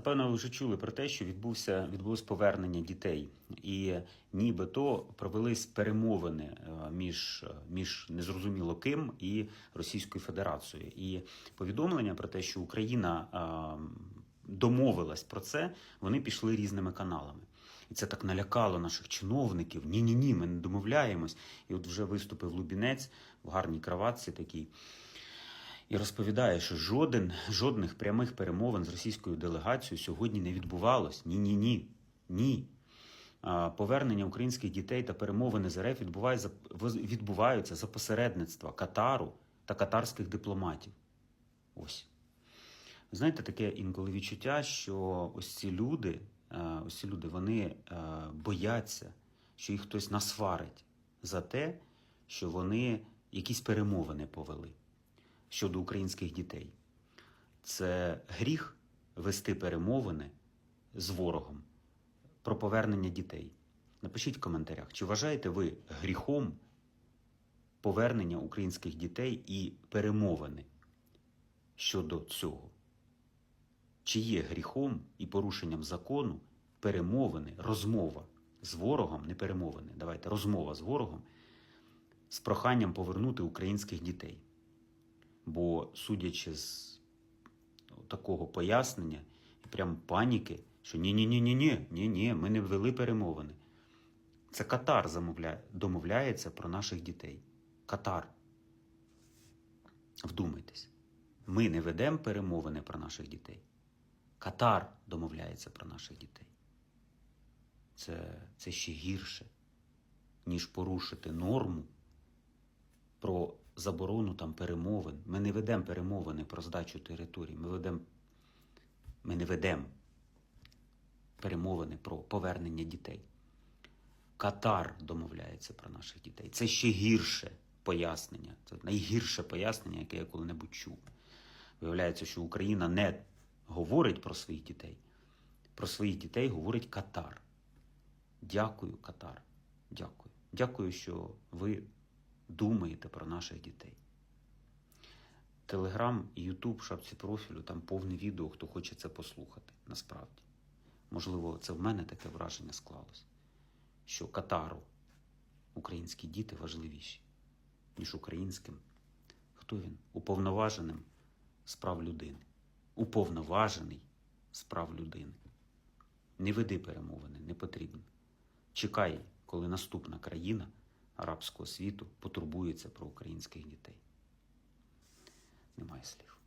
Напевно, ви вже чули про те, що відбувся відбулось повернення дітей, і нібито провелись перемовини е, між, між незрозуміло ким і Російською Федерацією. І повідомлення про те, що Україна е, домовилась про це, вони пішли різними каналами. І це так налякало наших чиновників. Ні, ні, ні, ми не домовляємось. І от вже виступив Лубінець в гарній краватці такій. І розповідає, що жоден, жодних прямих перемовин з російською делегацією сьогодні не відбувалось. Ні, ні, ні. Ні. Повернення українських дітей та перемовини з РФ відбуваються, за посередництва Катару та катарських дипломатів. Ось. Знаєте, таке інколи відчуття, що ось ці люди, ось ці люди вони бояться, що їх хтось насварить за те, що вони якісь перемовини повели щодо українських дітей. Це гріх вести перемовини з ворогом про повернення дітей. Напишіть в коментарях, чи вважаєте ви гріхом повернення українських дітей і перемовини щодо цього? Чи є гріхом і порушенням закону перемовини, розмова з ворогом, не перемовини, давайте розмова з ворогом з проханням повернути українських дітей? Бо, судячи з ну, такого пояснення прям паніки, що ні-ні-ні-ні-ні, ні-ні, ми не ввели перемовини. Це Катар замовляє, домовляється про наших дітей. Катар. Вдумайтесь, ми не ведемо перемовини про наших дітей. Катар домовляється про наших дітей. Це, це ще гірше, ніж порушити норму про заборону там перемовин. Ми не ведемо перемовини про здачу територій. Ми ведемо, ми не ведемо перемовини про повернення дітей. Катар домовляється про наших дітей. Це ще гірше пояснення. Це найгірше пояснення, яке я коли-небудь чув. Виявляється, що Україна не говорить про своїх дітей. Про своїх дітей говорить Катар. Дякую, Катар. Дякую. Дякую, що ви думаєте про наших дітей. Телеграм Ютуб шапці профілю, там повне відео, хто хоче це послухати, насправді. Можливо, це в мене таке враження склалось, що Катару українські діти важливіші, ніж українським. Хто він? Уповноваженим з прав людини. Уповноважений з прав людини. Не веди перемовини, не потрібно. Чекай, коли наступна країна арабського світу потурбується про українських дітей. Немає слів.